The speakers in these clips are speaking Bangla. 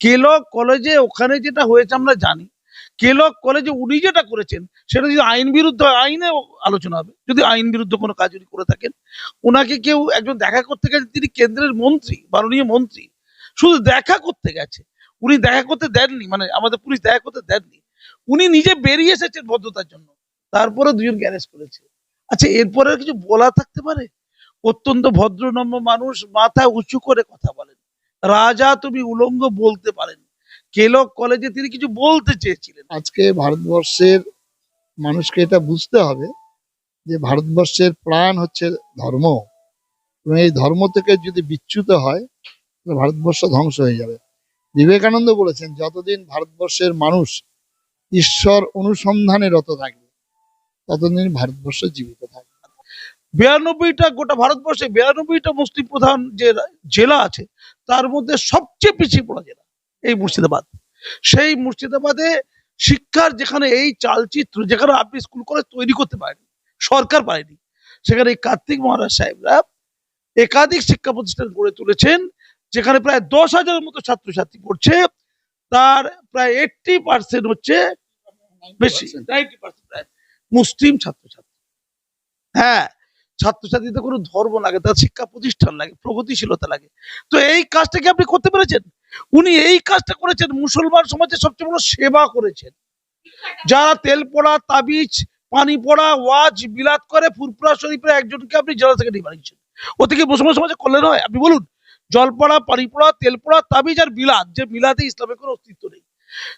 কেলক কলেজে ওখানে যেটা হয়েছে আমরা জানি কেলক কলেজে উনি যেটা করেছেন সেটা যদি আইন বিরুদ্ধ আইনে আলোচনা হবে। যদি আইন বিরুদ্ধ কোনো কাজ উনি করে থাকেন, ওনাকে কেউ একজন দেখা করতে গেছে, তিনি কেন্দ্রের মন্ত্রী, মাননীয় মন্ত্রী, শুধু দেখা করতে গেছে। উনি দেখা করতে দেননি মানে আমাদের পুলিশ দেখা করতে দেননি। উনি নিজে বেরিয়ে এসেছেন ভদ্রতার জন্য, তারপরে দুজন গ্যারেজ করেছে। আচ্ছা এরপরে কিছু বলা থাকতে পারে? অত্যন্ত ভদ্রনম্র মানুষ, মাথা উঁচু করে কথা বলেন। রাজা তুমি উলঙ্গ বলতে পারেন। কেলক কলেজে তিনি কিছু বলতে চেয়েছিলেন। আজকে ভারতবর্ষের মানুষকে এটা বুঝতে হবে যে ভারতবর্ষের প্রাণ হচ্ছে ধর্ম। এবং এই ধর্ম থেকে যদি বিচ্যুত হয় ভারতবর্ষ ধ্বংস হয়ে যাবে। বিবেকানন্দ বলেছেন, যতদিন ভারতবর্ষের মানুষ ঈশ্বর অনুসন্ধানে রত থাকবে, ততদিন ভারতবর্ষ জীবিত থাকবে। বিরানব্বইটা গোটা ভারতবর্ষে বিরানব্বইটা মুসলিম প্রধান যে জেলা আছে তার মধ্যে সবচেয়ে পিছিয়ে পড়া জেলা এই মুর্শিদাবাদ। সেই মুর্শিদাবাদে শিক্ষার যেখানে এই চালচিত্র যেখানে আপনি স্কুল কলেজ তৈরি করতে পারেনি সরকার পারেনি সেখানে এই কার্তিক মহারাজ সাহেবরা একাধিক শিক্ষা প্রতিষ্ঠান গড়ে তুলেছেন যেখানে প্রায় দশ হাজারের মতো ছাত্রছাত্রী পড়ছে তার প্রায় এইটটি পার্সেন্ট হচ্ছে বেশি। নাইনটি পার্সেন্ট মুসলিম ছাত্রছাত্রী। হ্যাঁ ছাত্রছাত্রীদের কোনো ধর্ম লাগে তার শিক্ষা প্রতিষ্ঠান লাগে, প্রগতিশীলতা লাগে। তো এই কাজটা কি আপনি করতে পেরেছেন? উনি এই কাজটা করেছেন, মুসলমান সমাজে সবচেয়ে বড় সেবা করেছেন। যারা তেল পড়া, তাবিজ, পানি পড়া, ওয়াজ, বিলাত করে ফুরপুরা শরীফের একজনকে আপনি জেলা থেকে বানিয়েছেন। ও থেকে মুসলমান সমাজে কল্যাণ হয়? আপনি বলুন, জল পড়া, পানি পড়া, তেল পড়া, তাবিজ আর বিলাত, যে মিলাদে ইসলামের কোনো অস্তিত্ব নেই।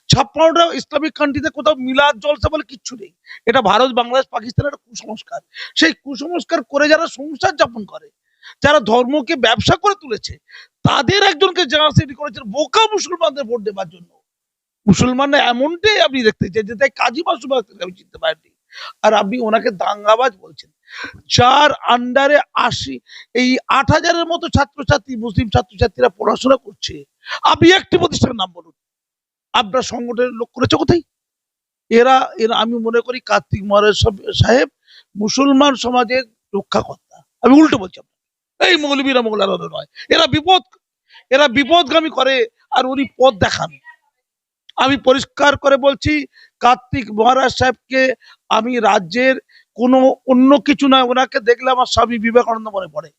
ছাপ্পান্নটা ইসলামিক কান্ট্রিতে কোথাও মিলাদ জলসা বলে কিচ্ছু নেই। এটা ভারত, বাংলাদেশ, পাকিস্তানের কুসংস্কার। সেই কুসংস্কার করে যারা সংসার যাপন করে, যারা ধর্মকে ব্যবসা করে তুলেছে, তাদের একজনকে জেনারেসিটি করেছেন বোকা মুসলমানদের ভোট দেবার জন্য। মুসলমানরা এমনটাই আপনি দেখতে চাই যে তাই কাজী মাসুম আমি চিনতে পারিনি। আর আপনি ওনাকে দাঙ্গাবাজ বলছেন। যার আন্ডারে আশি, এই আট হাজারের মতো ছাত্রছাত্রী, মুসলিম ছাত্রছাত্রীরা পড়াশোনা করছে। আপনি একটি প্রতিষ্ঠানের নাম বলুন। আপনার সংগঠনের লোক করেছে কোথায়? এরা এরা, আমি মনে করি কার্তিক মহারাজ সাহেব- মুসলমান সমাজের রক্ষাকর্তা। আমি উল্টো বলছি। এই মৌলবীরা মোগলার নয়। এরা বিপদ, এরা বিপদগামী করে আর উনি পথ দেখান। আমি পরিষ্কার করে বলছি, কার্তিক মহারাজ সাহেবকে আমি রাজ্যের কোনো অন্য কিছু নয় ওনাকে দেখলে আমার স্বামী বিবেকানন্দ মনে পড়ে।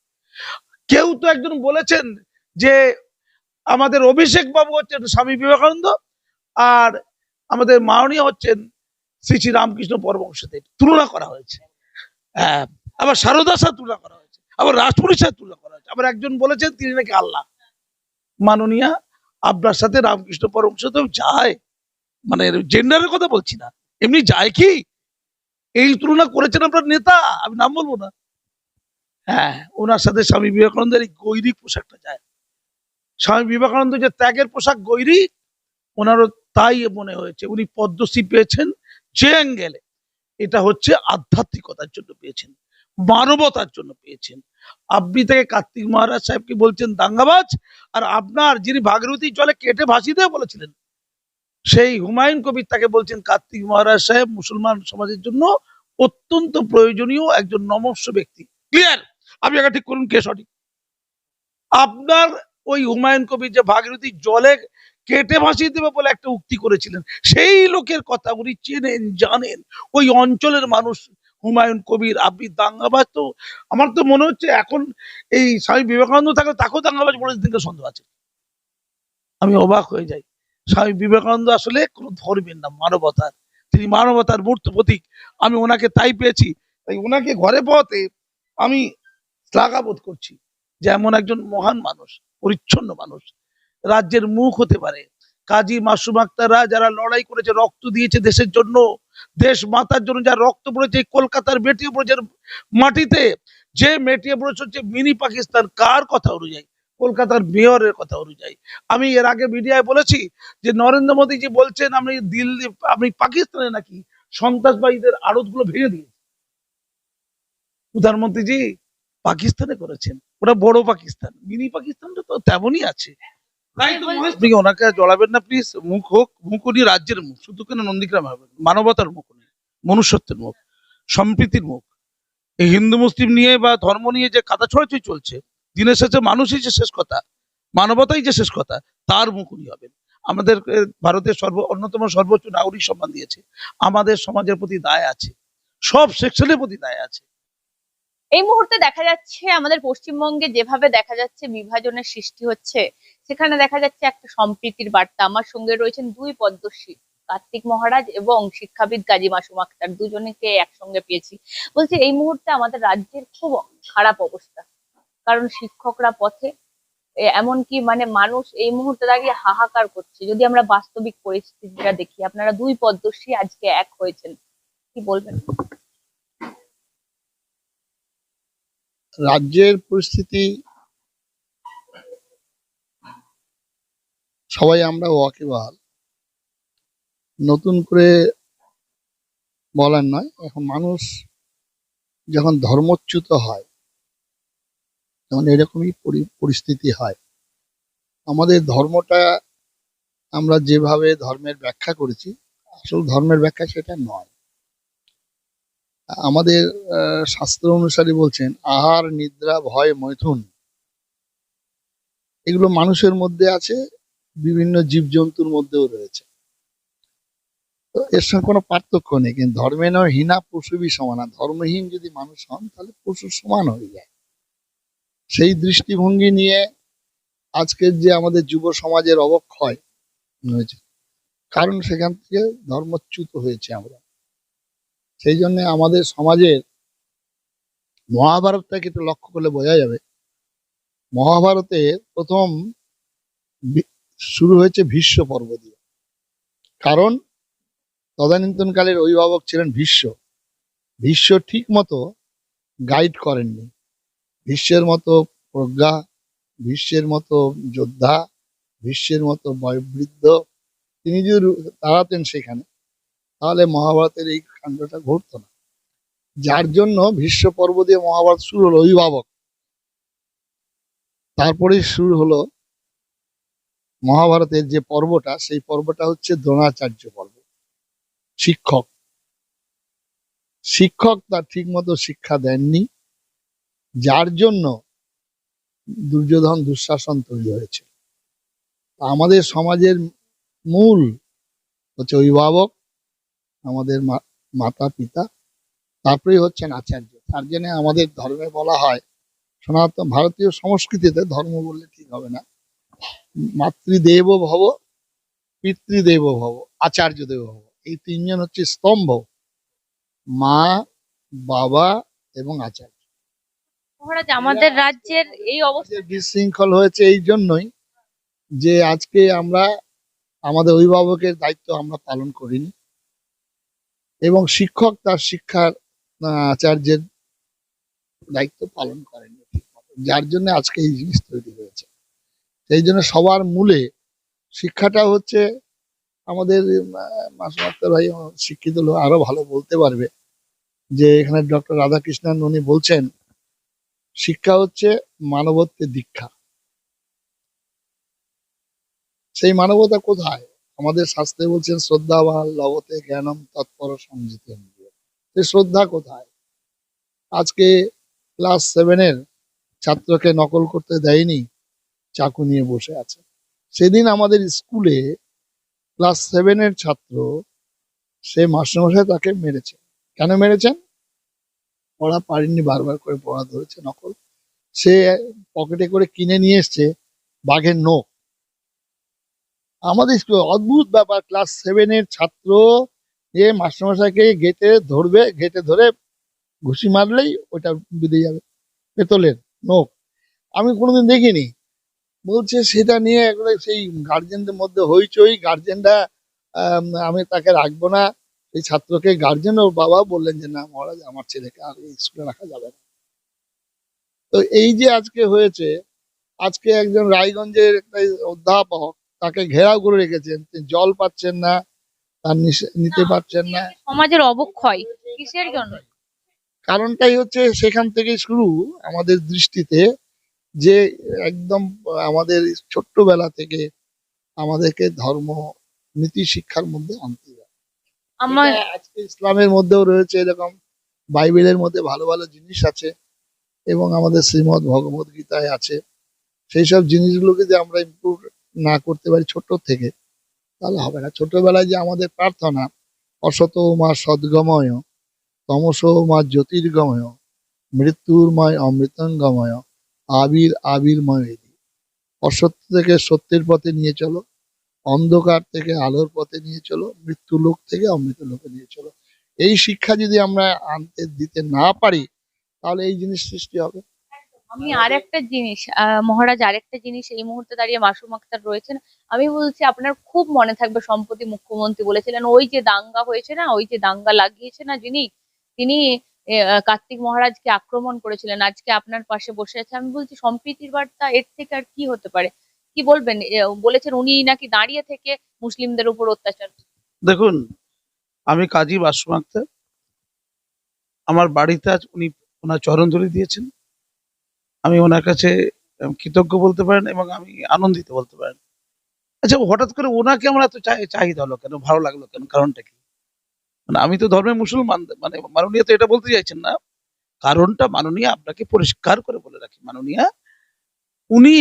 কেউ তো একজন বলেছেন যে আমাদের অভিষেক বাবু হচ্ছেন স্বামী বিবেকানন্দ। আর আমাদের মাননীয় হচ্ছেন শ্রী শ্রী রামকৃষ্ণ পরমহংসদেব। তুলনা করা হয়েছে। হ্যাঁ, আবার সারদা সাথে তুলনা করা হয়েছে আবার রাজপুরীর সাথে তুলনা করা হয়েছে। আবার একজন বলেছেন তিনি নাকি আল্লাহ। মাননীয়া আপনার সাথে রামকৃষ্ণ পরমহংসদেব যায়। মানে জেন্ডারের কথা বলছি না। এমনি যায় কি? এই তুলনা করেছেন আপনার নেতা আমি নাম বলব না। হ্যাঁ ওনার সাথে স্বামী বিবেকানন্দের এই গৈরিক পোশাকটা যায়। স্বামী বিবেকানন্দ যে ত্যাগের পোশাক গৈরিক ওনারও তাই মনে হয়েছে, উনি পদ্মশ্রী পেয়েছেন যে অ্যাঙ্গেলে। এটা হচ্ছে আধ্যাত্মিকতার জন্য পেয়েছেন, মানবতার জন্য পেয়েছেন। আপনি থেকে কার্তিক মহারাজ সাহেবকে বলছেন, দাঙ্গাবাজ? আর আপনার যিনি ভাগীরথী জলে কেটে ভাসিয়ে দেবে বলেছিলেন, সেই হুমায়ুন কবির তাকে বলছেন, কার্তিক মহারাজ সাহেব মুসলমান সমাজের জন্য অত্যন্ত প্রয়োজনীয় একজন নমস্য ব্যক্তি। ক্লিয়ার আপনি আগে ঠিক করুন কে সঠিক। আপনার ওই হুমায়ুন কবির যে ভাগীরথী জলে কেটে ভাসিয়ে দেবে বলে একটা উক্তি করেছিলেন। সেই লোকের কথা উনি চেনেন, জানেন। ওই অঞ্চলের মানুষ, হুমায়ুন কবির আপনি দাঙ্গাবাজ তো, আমার তো মনে হচ্ছে এখন এই স্বামী বিবেকানন্দ থাকলে তাকেও দাঙ্গাবাজ বলে দিতে সন্দেহ আছে। আমি অবাক হয়ে যাই। স্বামী বিবেকানন্দ আসলে কোনো ধর্মের না, মানবতার। তিনি মানবতার মূর্ত প্রতীক। আমি ওনাকে তাই পেয়েছি। তাই ওনাকে ঘরে পাওয়াতে আমি শ্লাঘাবোধ করছি যে এমন একজন মহান মানুষ, পরিচ্ছন্ন মানুষ রাজ্যের মুখ হতে পারে। কাজী মাসুম আক্তাররা যারা লড়াই করেছে, রক্ত দিয়েছে দেশের জন্য, দেশ মাতার জন্য, যারা রক্ত পড়েছে, কলকাতার মেটিয়ে পড়েছে মাটিতে, যে মেটিয়ে পড়েছে হচ্ছে মিনি পাকিস্তান, কার কথা অনুযায়ী? কলকাতার মেয়রের কথা অনুযায়ী। আমি এর আগে মিডিয়ায় বলেছি যে, নরেন্দ্র মোদী জি বলছেন, আমি দিল্লি আপনি পাকিস্তানে নাকি সন্ত্রাসবাদীদের আড়তগুলো ভেঙে দিয়েছে। প্রধানমন্ত্রীজি, পাকিস্তানে করেছেন। ওটা বড় পাকিস্তান। মিনি পাকিস্তানটা তো তেমনই আছে। আপনি ওনাকে জড়াবেন না প্লিজ মুখ হোক মুখ উনি রাজ্যের মুখ। শুধু কেন নন্দীগ্রাম হবে? মানবতার মুখ উনি মনুষ্যত্বের মুখ সম্প্রীতির মুখ। এই হিন্দু মুসলিম নিয়ে বা ধর্ম নিয়ে যে কাদা ছড়াছড়ি চলছে দিনের শেষে মানুষই যে শেষ কথা মানবতাই যে শেষ কথা তার মুখ উনি হবেন। আমাদের ভারতের সর্ব অন্যতম সর্বোচ্চ নাগরিক সম্মান দিয়েছে। আমাদের সমাজের প্রতি দায় আছে। সব সেকশনের প্রতি দায় আছে। এই মুহূর্তে দেখা যাচ্ছে আমাদের পশ্চিমবঙ্গে যেভাবে দেখা যাচ্ছে বিভাজনের সৃষ্টি হচ্ছে, সেখানে দেখা যাচ্ছে একটা সম্প্রীতির বার্তা। আমার সঙ্গে রয়েছেন দুই পদ্মশ্রী, কার্তিক মহারাজ এবং শিক্ষাবিদ কাজী মাসুম আক্তার। দুজনকে একসঙ্গে পেয়েছি। বলছি, এই মুহূর্তে আমাদের রাজ্যের খুব খারাপ অবস্থা। কারণ শিক্ষকরা পথে এমনকি মানে মানুষ এই মুহূর্তে দাঁড়িয়ে হাহাকার করছে। যদি আমরা বাস্তবিক পরিস্থিতিটা দেখি, আপনারা দুই পদ্মশ্রী আজকে এক হয়েছেন, কি বলবেন? রাজ্যের পরিস্থিতি, সবাই আমরা ওয়াকিবহাল। নতুন করে বলার নয়, এখন মানুষ যখন ধর্মচ্যুত হয় তখন এরকমই পরি- পরিস্থিতি হয়, আমাদের ধর্মটা আমরা যেভাবে ধর্মের ব্যাখ্যা করেছি, আসল ধর্মের ব্যাখ্যা সেটা নয়। আমাদের শাস্ত্র অনুসারে বলছেন, আহার, নিদ্রা, ভয়, মৈথুন। এগুলো মানুষের মধ্যে আছে, বিভিন্ন জীবজন্তুর মধ্যেও রয়েছে। তো এর সঙ্গে কোনো পার্থক্য নেই, কিন্তু ধর্মে নয়, হীনা পশুবি সমানা। ধর্মহীন যদি মানুষ হন, তাহলে পশুর সমান হয়ে যায়। সেই দৃষ্টিভঙ্গি নিয়ে আজকের যে আমাদের যুব সমাজের অবক্ষয় হয়েছে কারণ সেখান থেকে ধর্মচ্যুত হয়েছে আমরা। সেই জন্য আমাদের সমাজের মহাভারতটাকে একটু লক্ষ্য করলে বোঝা যাবে। মহাভারতের প্রথম শুরু হয়েছে ভীষ্ম পর্ব দিয়ে। কারণ তদানীন্তনকালের অভিভাবক ছিলেন ভীষ্ম। ভীষ্ম ঠিক মতো গাইড করেননি। ভীষ্মের মতো প্রজ্ঞা, ভীষ্মের মতো যোদ্ধা, ভীষ্মের মতো বয়োবৃদ্ধ, তিনি যদি দাঁড়াতেন সেখানে। তাহলে মহাভারতের এই কাণ্ডটা ঘটতো না। যার জন্য ভীষ্ম পর্ব দিয়ে মহাভারত শুরু হলো, অভিভাবক। তারপরে শুরু হলো মহাভারতের যে পর্বটা, সেই পর্বটা হচ্ছে দ্রোণাচার্য পর্ব। শিক্ষক। শিক্ষক তার ঠিক মতো শিক্ষা দেননি, যার জন্য দুর্যোধন দুঃশাসন তৈরি হয়েছে। আমাদের সমাজের মূল হচ্ছে অভিভাবক আমাদের মা- মাতা পিতা। তারপরেই হচ্ছেন আচার্য। তার জন্য আমাদের ধর্মে বলা হয় সনাতন ভারতীয় সংস্কৃতিতে ধর্ম বললে ঠিক হবে না। মাতৃদেব ভব পিতৃদেব ভব আচার্য দেব ভব। এই তিনজন হচ্ছে স্তম্ভ মা বাবা এবং আচার্য। মহারাজ আমাদের রাজ্যের এই অবস্থা বিশৃঙ্খল হয়েছে এই জন্যই যে আজকে আমরা আমাদের অভিভাবকের দায়িত্ব আমরা পালন করিনি। এবং শিক্ষক তার শিক্ষার আচার্যের দায়িত্ব পালন করেনি। যার জন্য আজকে এই জিনিস তৈরি হয়েছে। সেই জন্য সবার মূলে শিক্ষাটা হচ্ছে আমাদের মাসুম আক্তার ভাই শিক্ষিত লোক আরও ভালো বলতে পারবে যে এখানে ডক্টর রাধাকৃষ্ণন উনি বলছেন, শিক্ষা হচ্ছে মানবত্বের দীক্ষা। সেই মানবতা কোথায়? আমাদের শাস্ত্রে বলছেন, শ্রদ্ধা শ্রদ্ধাবান লবতে জ্ঞানম তৎপর সংযিত শ্রদ্ধা কোথায়? আজকে ক্লাস সেভেনের ছাত্রকে নকল করতে দেয়নি, চাকু নিয়ে বসে আছে। সেদিন আমাদের স্কুলে ক্লাস সেভেনের ছাত্র, সে মাস্টারমশাই তাকে মেরেছে। কেন মেরেছেন? পড়া পারেনি বারবার করে পড়া ধরেছে নকল। সে পকেটে করে কিনে নিয়ে এসছে বাঘের নোখ। আমাদের স্কুলে অদ্ভুত ব্যাপার। ক্লাস সেভেনের ছাত্র যে মাস্টারমশাইকে গেটে ধরবে গেটে ধরে ঘুষি মারলেই ওটা বেঁধে যাবে। পেতলের নোখ। আমি কোনোদিন দেখিনি। বলছে সেটা নিয়ে একবারে সেই গার্জেনদের মধ্যে হইচই। গার্জেনরা আমি তাকে রাখব না। এই ছাত্রকে গার্জেন ওর বাবা বললেন যে, না মহারাজ, আমার ছেলেকে আর স্কুলে রাখা যাবে না। তো এই যে আজকে হয়েছে, আজকে একজন রায়গঞ্জের একটা অধ্যাপক তাকে ঘেরাও করে রেখেছেন। তিনি জল পাচ্ছেন না তার নিতে পারছেন না। সমাজের অবক্ষয় কিসের জন্য? কারণটাই হচ্ছে সেখান থেকে শুরু আমাদের দৃষ্টিতে যে একদম আমাদের ছোট্টবেলা থেকে আমাদেরকে ধর্ম নীতি শিক্ষার মধ্যে আনতে আমার আজকে ইসলামের মধ্যেও রয়েছে এরকম বাইবেলের মধ্যে ভালো ভালো জিনিস আছে এবং আমাদের শ্রীমদ ভগবত গীতায় আছে। সেই সব জিনিসগুলোকে যে আমরা ইমপ্রুভ না করতে পারি ছোট থেকে, তাহলে হবে না। ছোটবেলায় যে আমাদের প্রার্থনা অসত মা সদ্গময় তমস মা জ্যোতির্গময়, মৃত্যুর্ময়, অমৃতঙ্গময়, আবির আবির্ময়। অসত্য থেকে সত্যের পথে নিয়ে চলো, অন্ধকার থেকে আলোর পথে নিয়ে চলো মৃত্যু লোক থেকে অমৃত লোকে নিয়ে চলো। এই শিক্ষা যদি আমরা আনতে দিতে না পারি, তাহলে এই জিনিস সৃষ্টি হবে। আমি আর একটা জিনিস আহ, মহারাজ আরেকটা জিনিস এই মুহূর্তে দাঁড়িয়ে মাসুম আক্তার রয়েছেন। আমি বলছি আপনার খুব মনে থাকবে সম্প্রতি মুখ্যমন্ত্রী বলেছিলেন ওই যে দাঙ্গা হয়েছে না ওই যে দাঙ্গা লাগিয়েছে না যিনি তিনি কার্তিক মহারাজকে আক্রমণ করেছিলেন। আজকে আপনার পাশে বসে আছে। আমি বলছি সম্প্রীতির বার্তা এর থেকে আর কি হতে পারে? কি বলবেন? বলেছেন উনি নাকি দাঁড়িয়ে থেকে মুসলিমদের উপর অত্যাচার। দেখুন আমি কাজী বাসুম আক্তার। আমার বাড়িতে আজ উনি ওনার চরণ ধরে দিয়েছেন। আমি ওনার কাছে কৃতজ্ঞ বলতে পারেন এবং আমি আনন্দিত বলতে পারেন। আচ্ছা হঠাৎ করে ওনাকে আমার এত চাহিদা হলো কেন? ভালো লাগল কেন? কারণটা কি? মানে আমি তো ধর্মের মুসলমান মানে মাননীয় তো এটা বলতে চাইছেন না। কারণটা মাননীয় আপনাকে পরিষ্কার করে বলে রাখি। মাননীয়া, উনি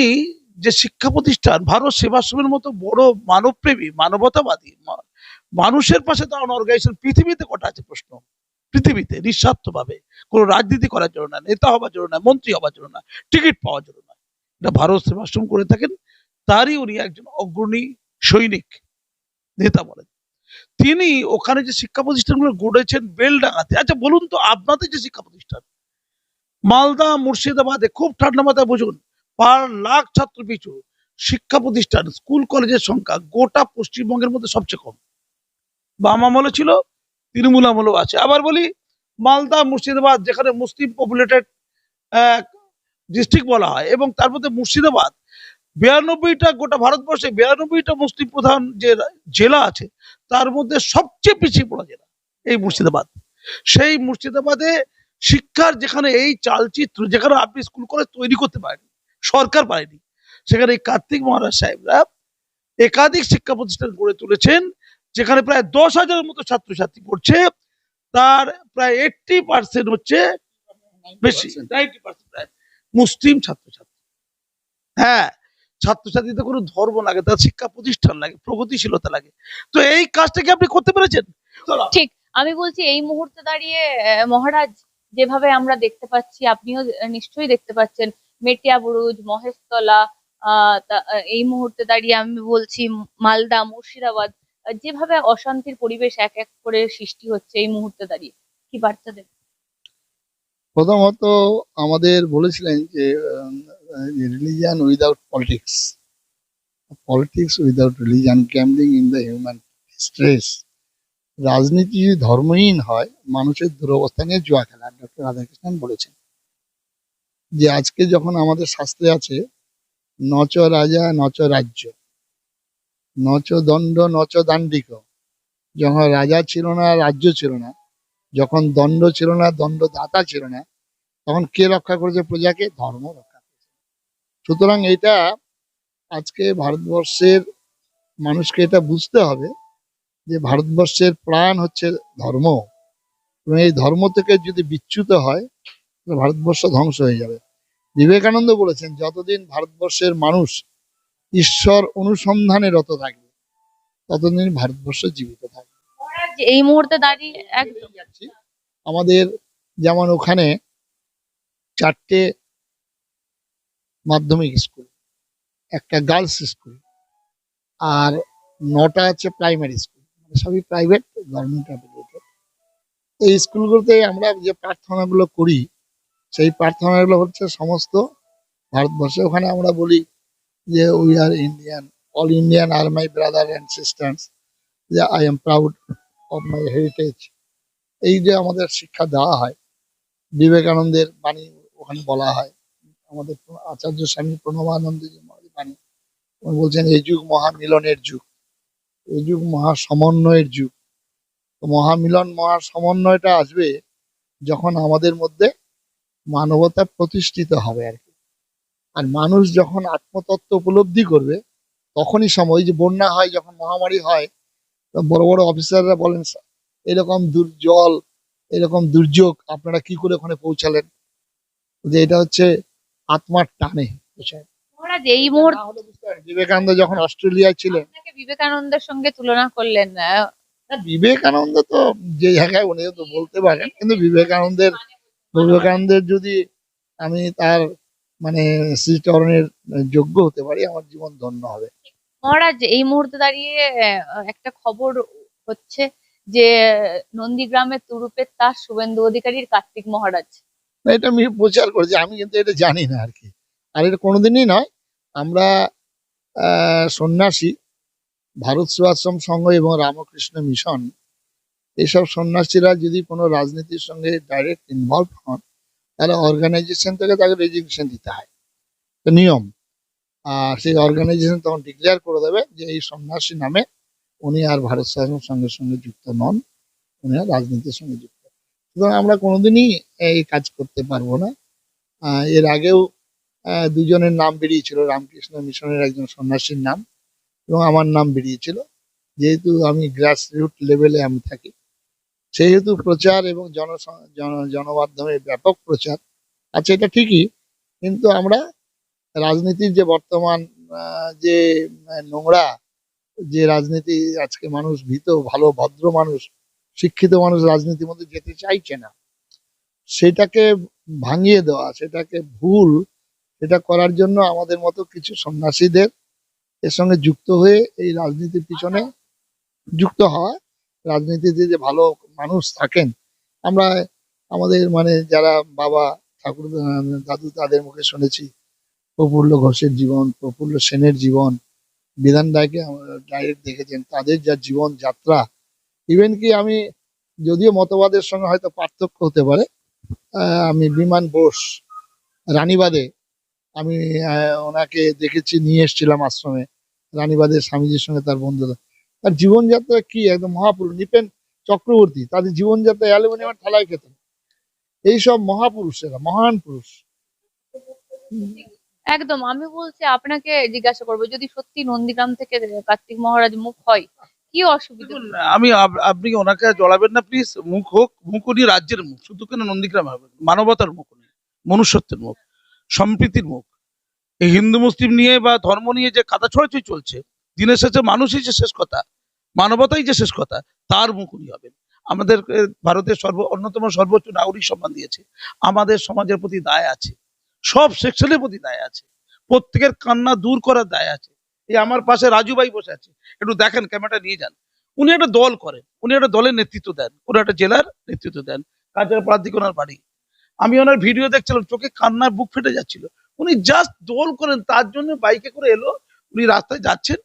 যে শিক্ষা প্রতিষ্ঠান, ভারত সেবাশ্রমের মতো বড় মানবপ্রেমী, মানবতাবাদী মানুষের পাশে দাঁড়ানো অর্গানাইজেশন পৃথিবীতে কটা আছে প্রশ্ন? পৃথিবীতে নিঃস্বার্থ ভাবে কোনো রাজনীতি করার জন্য না নেতা হবার জন্য না মন্ত্রী হবার জন্য না টিকিট পাওয়ার জন্য না এটা ভারত সেবাশ্রম করে থাকেন, তারই উনি একজন অগ্রণী সৈনিক, নেতা বলেন। তিনি ওখানে যে শিক্ষা প্রতিষ্ঠানগুলো গড়েছেন বেলডাঙাতে আচ্ছা বলুন তো আপনাদের যে শিক্ষা প্রতিষ্ঠান, মালদা, মুর্শিদাবাদে খুব ঠান্ডা মাথায় বুঝুন, পার লাখ ছাত্র পিছু শিক্ষা প্রতিষ্ঠান, স্কুল, কলেজের সংখ্যা গোটা পশ্চিমবঙ্গের মধ্যে সবচেয়ে কম। বাম আমলে ছিল তৃণমূল আমলেও আছে। আবার বলি, মালদা, মুর্শিদাবাদ, যেখানে মুসলিম পপুলেটেড ডিস্ট্রিক্ট বলা হয়, এবং তার মধ্যে মুর্শিদাবাদ, বিরানব্বইটা গোটা ভারতবর্ষে বিরানব্বইটা মুসলিম প্রধান যে জেলা আছে, তার মধ্যে সবচেয়ে পিছিয়ে পড়া জেলা এই মুর্শিদাবাদ। সেই মুর্শিদাবাদে শিক্ষার যেখানে এই চালচিত্র, যেখানে আপনি স্কুল কলেজ তৈরি করতে পারেন সরকার পারেনি, সেখানে এই কার্তিক মহারাজ সাহেবরা একাধিক শিক্ষা প্রতিষ্ঠান গড়ে তুলেছেন যেখানে প্রায় দশ হাজারের মতো ছাত্রছাত্রী পড়ছে তার প্রায় এইটটি পার্সেন্ট হচ্ছে বেশি নাইনটি পার্সেন্ট প্রায় মুসলিম ছাত্রছাত্রী। হ্যাঁ ছাত্রছাত্রীতে কোনো ধর্ম লাগে তার শিক্ষা প্রতিষ্ঠান লাগে প্রগতিশীলতা লাগে। তো এই কাজটা কি আপনি করতে পেরেছেন? ঠিক আমি বলছি এই মুহূর্তে দাঁড়িয়ে আহ, মহারাজ যেভাবে আমরা দেখতে পাচ্ছি আপনিও নিশ্চয়ই দেখতে পাচ্ছেন মেটিয়া বুরুজ মহেশতলা আহ, তা- এই মুহূর্তে দাঁড়িয়ে আমি বলছি মালদা মুর্শিদাবাদ যেভাবে অশান্তির পরিবেশ এক এক করে সৃষ্টি হচ্ছে এই মুহূর্তে দাঁড়িয়ে, কি বার্তা দেবেন প্রথমত আমাদের বলেছিলেন যে religion without politics politics without religion gambling in the human stress রাজনীতি যদি ধর্মহীন হয়, মানুষের দুরবস্থা নিয়ে জুয়া খেলা ডক্টর রাধাকৃষ্ণন বলেছেন। যে আজকে যখন আমাদের শাস্ত্রে আছে, নচ রাজা, নচ রাজ্য নচ দণ্ড, নচ দাণ্ডিক। যখন রাজা ছিল না, রাজ্য ছিল না, যখন দণ্ড ছিল না, দণ্ডদাতা ছিল না, তখন কে রক্ষা করেছে প্রজাকে? ধর্ম রক্ষা করেছে। সুতরাং এটা আজকে ভারতবর্ষের মানুষকে এটা বুঝতে হবে যে ভারতবর্ষের প্রাণ হচ্ছে ধর্ম। এবং এই ধর্ম থেকে যদি বিচ্যুত হয় ভারতবর্ষ ধ্বংস হয়ে যাবে। বিবেকানন্দ বলেছেন, যতদিন ভারতবর্ষের মানুষ ঈশ্বর অনুসন্ধানে রত থাকবে। ততদিন ভারতবর্ষ জীবিত থাকবে। এই মুহূর্তে দাঁড়িয়ে আমাদের যেমন ওখানে চারটে মাধ্যমিক স্কুল একটা গার্লস স্কুল আর নটা হচ্ছে প্রাইমারি স্কুল। মানে সবই প্রাইভেট গভর্নমেন্ট অ্যাফিলিয়েটেড এই স্কুলগুলোতে আমরা যে প্রার্থনাগুলো করি সেই প্রার্থনাগুলো হচ্ছে সমস্ত ভারতবর্ষে। ওখানে আমরা বলি যে we are Indian all Indian are my brother and sisters যে I am proud of my heritage এই যে আমাদের শিক্ষা দেওয়া হয়, বিবেকানন্দের বাণী ওখানে বলা হয়, আমাদের আচার্য স্বামী প্রণবানন্দ বাণী বলছেন, এই যুগ মহামিলনের যুগ, এই যুগ মহা সমন্বয়ের যুগ। তো মহামিলন মহা সমন্বয়টা আসবে যখন আমাদের মধ্যে মানবতা প্রতিষ্ঠিত হবে আর কি। আর মানুষ যখন আত্মতত্ত্ব উপলব্ধি করবে তখনই সময় যে বন্যা হয় যখন মহামারী হয় বড় বড় অফিসাররা বলেন এরকম দুর্জল এরকম দুর্যোগ আপনারা কি করে ওখানে পৌঁছালেন? যে এটা হচ্ছে আত্মার টানে। বিষয় মহারাজ এই মুহূর্তে বিবেকানন্দ যখন অস্ট্রেলিয়ায় ছিলেন বিবেকানন্দের সঙ্গে তুলনা করলেন বিবেকানন্দ তো যে জায়গায় উনি তো বলতে পারেন কিন্তু বিবেকানন্দের বিবেকানন্দের যদি আমি তার মানে শ্রীচরণের যোগ্য হতে পারি আমার জীবন ধন্য হবে। মহারাজ এই মুহূর্তে দাঁড়িয়ে একটা খবর হচ্ছে যে নন্দীগ্রামের তুরুপের তার শুভেন্দু অধিকারীর কার্তিক মহারাজ। এটা আমি প্রচার করেছি আমি কিন্তু এটা জানি না আর কি। আর এটা কোনোদিনই নয় আমরা আহ, সন্ন্যাসী ভারত সেবাশ্রম সংঘ এবং রামকৃষ্ণ মিশন এসব সন্ন্যাসীরা যদি কোনো রাজনীতির সঙ্গে ডাইরেক্ট ইনভলভ হন তাহলে অর্গানাইজেশন থেকে তাকে রেজিগনেশন দিতে হয়। নিয়ম। আর সেই অর্গানাইজেশন তখন ডিক্লেয়ার করে দেবে যে এই সন্ন্যাসী নামে উনি আর ভারত সেবাশ্রম সঙ্গে সঙ্গে যুক্ত নন, উনি আর রাজনীতির সঙ্গে যুক্ত। সুতরাং আমরা কোনোদিনই এই কাজ করতে পারব না। এর আগেও দুজনের নাম বেরিয়েছিল, রামকৃষ্ণ মিশনের একজন সন্ন্যাসীর নাম এবং আমার নাম বেরিয়েছিল। যেহেতু আমি গ্রাস রুট লেভেলে আমি থাকি সেহেতু প্রচার এবং জন জন- জনমাধ্যমে ব্যাপক প্রচার। আচ্ছা এটা ঠিকই, কিন্তু আমরা রাজনীতির যে বর্তমান যে নোংরা, যে রাজনীতি, আজকে মানুষ ভীত, ভালো, ভদ্র মানুষ, শিক্ষিত মানুষ রাজনীতির মধ্যে যেতে চাইছে না, সেটাকে ভাঙিয়ে দেওয়া, সেটাকে ভুল, সেটা করার জন্য আমাদের মতো কিছু সন্ন্যাসীদের এর সঙ্গে যুক্ত হয়ে এই রাজনীতির পিছনে যুক্ত হওয়া রাজনীতিতে যে ভালো মানুষ থাকেন, আমরা আমাদের মানে যারা বাবা ঠাকুর দাদু তাদের মুখে শুনেছি, প্রফুল্ল ঘোষের জীবন, প্রফুল্ল সেনের জীবন, বিধান রায়কে ডাইরেক্ট দেখেছেন, তাদের যা জীবন যাত্রা। ইভেন কি আমি যদিও মতবাদের সঙ্গে হয়তো পার্থক্য হতে পারে আমি বিমান বোস, রানীবাদে আমি ওনাকে দেখেছি, নিয়ে এসেছিলাম আশ্রমে রানীবাদে স্বামীজির সঙ্গে তার বন্ধুরা তার জীবনযাত্রা কি একদম মহাপুরুষ? নিপেন চক্রবর্তী তাদের জীবনযাত্রা অ্যালুমিনিয়ামের ঠালায় খেতেন। এইসব মহাপুরুষেরা মহান পুরুষ। একদম আমি বলছি আপনাকে জিজ্ঞাসা করব যদি সত্যি নন্দীগ্রাম থেকে কার্তিক মহারাজ মুখ হয় কি অসুবিধা? আমি আপ- আপনি ওনাকে জড়াবেন না প্লিজ মুখ হোক মুখ উনি রাজ্যের মুখ শুধু কেন নন্দীগ্রাম হবে মানবতার মুখ উনি মনুষ্যত্বের মুখ সম্প্রীতির মুখ। এই হিন্দু মুসলিম নিয়ে বা ধর্ম নিয়ে যে কাদা ছড়াছড়ি চলছে দিনের শেষে মানুষই যে শেষ কথা মানবতাই যে শেষ কথা, তার মুখ উনি হবেন। আমাদের ভারতের সর্ব, অন্যতম সর্বোচ্চ নাগরিক সম্মান দিয়েছে। আমাদের সমাজের প্রতি দায় আছে। সব সেকশনের প্রতি দায় আছে। প্রত্যেকের কান্না দূর করার দায় আছে। এই আমার পাশে রাজু ভাই বসে আছে। একটু দেখেন, ক্যামেরাটা নিয়ে যান। উনি একটা দল করেন। উনি একটা দলের নেতৃত্ব দেন। কোনো একটা জেলার নেতৃত্ব দেন। কাঁচরাপাড়ার দিকে ওনার বাড়ি। আমি ওনার ভিডিও দেখছিলাম, চোখে কান্নার বুক ফেটে যাচ্ছিল। উনি জাস্ট দোল করেন, তার জন্য বাইকে করে এলো। উনি রাস্তায় যাচ্ছেন।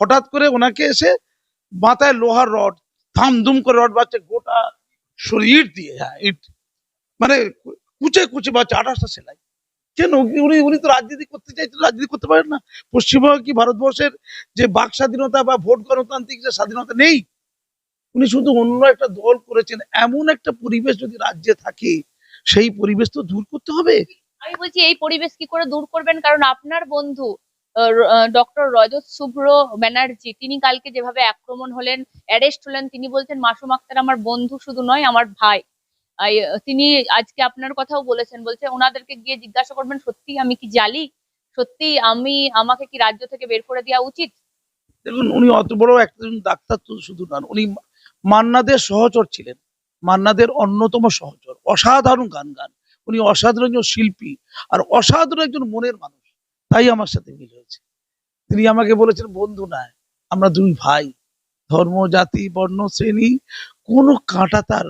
হঠাৎ করে ওনাকে এসে মাথায় লোহার রড, থামধুম করে রড বাচ্চা গোটা শরীর দিয়ে হ্যাঁ ইট। মানে কুচে কুচে বাচ্চা আঠাশটা সেলাই। কেন? উনি উনি তো রাজনীতি করতে চাইছেন রাজনীতি করতে পারেন না। পশ্চিমবঙ্গ কি ভারতবর্ষের যে বাক স্বাধীনতা বা ভোট গণতান্ত্রিক যে স্বাধীনতা নেই, উনি শুধু অন্য একটা দল করেছেন, এমন একটা পরিবেশ যদি রাজ্যে থাকে, সেই পরিবেশ তো দূর করতে হবে। আমি বলছি, এই পরিবেশ কি করে দূর করবেন? কারণ আপনার বন্ধু ডক্টর রজত শুভ্র ব্যানার্জি, তিনি কালকে যেভাবে আক্রমণ হলেন অ্যারেস্ট হলেন, তিনি বলছেন, মাসুম আক্তার আমার বন্ধু শুধু নয়, আমার ভাই। তিনি আজকে আপনার কথাও বলেছেন, বলছে, ওনাদেরকে গিয়ে জিজ্ঞাসা করবেন সত্যি আমি কি জালি? সত্যি আমি, আমাকে কি রাজ্য থেকে বের করে দেওয়া উচিত? দেখুন, উনি অত বড় একজন ডাক্তার তো শুধু নন উনি মান্নাদের সহচর ছিলেন, মান্নাদের অন্যতম সহচর, অসাধারণ গান গান। উনি অসাধারণ শিল্পী, আর অসাধারণ একজন মনের মানুষ। তাই আমার সাথে মিল হয়েছে। তিনি আমাকে বলেছেন বন্ধু নয় আমরা দুই ভাই ধর্ম জাতি বর্ণ শ্রেণি কোনো কাঁটা তার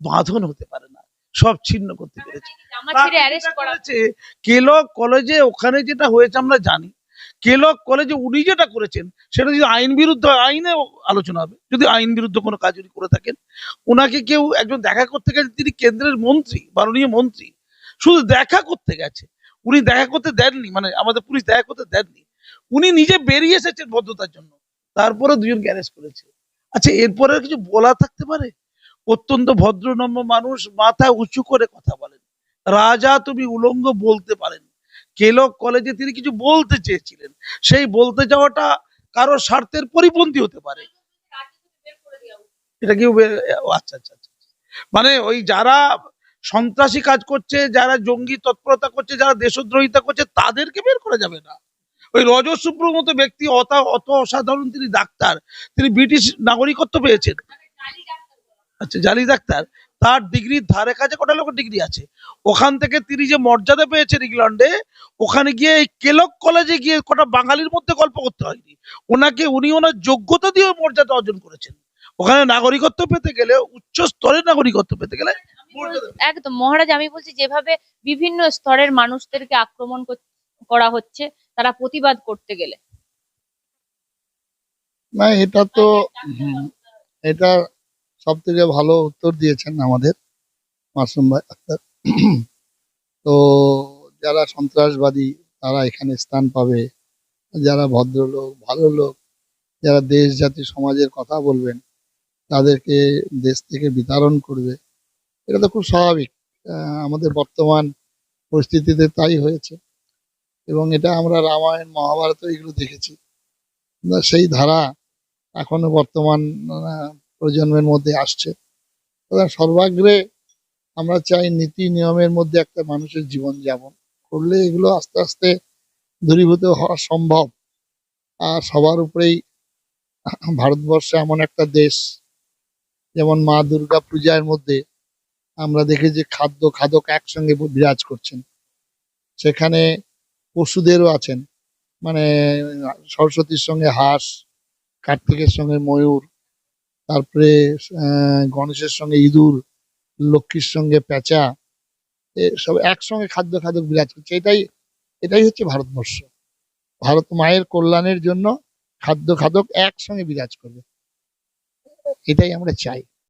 বাঁধন হতে পারে না। সব ছিন্ন করতে পেরেছে। কেলক কলেজে ওখানে যেটা হয়েছে আমরা জানি। কেলক কলেজে উনি যেটা করেছেন সেটা যদি আইন বিরুদ্ধ আইনে আলোচনা হবে। যদি আইন বিরুদ্ধ কোনো কাজ উনি করে থাকেন ওনাকে কেউ একজন দেখা করতে গেছে তিনি কেন্দ্রের মন্ত্রী মাননীয় মন্ত্রী। শুধু দেখা করতে গেছে। উনি দেখা করতে দেননি মানে আমাদের পুলিশ দেখা করতে দেননি। উনি নিজে বেরিয়ে এসেছেন ভদ্রতার জন্য। তারপরে দুজন গ্যারেজ করেছে। আচ্ছা এরপরে কিছু বলা থাকতে পারে? অত্যন্ত ভদ্রনম্র মানুষ মাথা উঁচু করে কথা বলেন। রাজা, তুমি উলঙ্গ বলতে পারেন। কেলক কলেজে তিনি কিছু বলতে চেয়েছিলেন। সেই বলতে যাওয়াটা কারও স্বার্থের পরিপন্থী হতে পারে। এটা কি আচ্ছা আচ্ছা আচ্ছা। মানে ওই যারা সন্ত্রাসী কাজ করছে, যারা জঙ্গি তৎপরতা করছে, যারা দেশদ্রোহিতা করছে, তাদেরকে বের করা যাবে না। ওই রজসুব্রর মতো ব্যক্তি অত অত অসাধারণ তিনি ডাক্তার। তিনি ব্রিটিশ নাগরিকত্ব পেয়েছেন। আচ্ছা জালি ডাক্তার। তার ডিগ্রির ধারে কাছে কটা লোকের ডিগ্রি আছে? ওখান থেকে তিনি যে মর্যাদা পেয়েছেন ইংল্যান্ডে, ওখানে গিয়ে এই কেলক কলেজে গিয়ে কটা বাঙালির মধ্যে গল্প করতে হয়নি। ওনাকে, উনি ওনার যোগ্যতা দিয়ে মর্যাদা অর্জন করেছেন। ওখানে নাগরিকত্ব পেতে গেলে উচ্চ স্তরের নাগরিকত্ব পেতে গেলে একদম মহারাজ আমি বলছি যেভাবে বিভিন্ন স্তরের মানুষদেরকে আক্রমণ কর- করা হচ্ছে তারা প্রতিবাদ করতে গেলে না এটা তো হুম, এটা সব থেকে ভালো উত্তর দিয়েছেন আমাদের মাসুম ভাই আক্তার। তো যারা সন্ত্রাসবাদী তারা এখানে স্থান পাবে যারা ভদ্রলোক ভালো লোক যারা দেশ জাতি সমাজের কথা বলবেন তাদেরকে দেশ থেকে বিতাড়ন করবে। এটা তো খুব স্বাভাবিক। আমাদের বর্তমান পরিস্থিতিতে তাই হয়েছে। এবং এটা আমরা রামায়ণ মহাভারত এগুলো দেখেছি। সেই ধারা এখনও বর্তমান প্রজন্মের মধ্যে আসছে। সর্বাগ্রে আমরা চাই নীতি নিয়মের মধ্যে একটা মানুষের জীবন যাপন করলে এগুলো আস্তে আস্তে দূরীভূত হওয়া সম্ভব। আর সবার উপরেই ভারতবর্ষ এমন একটা দেশ যেমন মা দুর্গা পূজার মধ্যে আমরা দেখি যে খাদ্য, খাদক একসঙ্গে বিরাজ করছেন। সেখানে পশুদেরও আছেন। মানে সরস্বতীর সঙ্গে হাঁস, কার্তিকের সঙ্গে ময়ূর, তারপরে গণেশের সঙ্গে ইঁদুর, লক্ষ্মীর সঙ্গে পেঁচা সব একসঙ্গে খাদ্য, খাদক বিরাজ করছে। এটাই এটাই হচ্ছে ভারতবর্ষ। ভারত মায়ের কল্যাণের জন্য খাদ্য, খাদক একসঙ্গে বিরাজ করবে। এটাই আমরা চাই।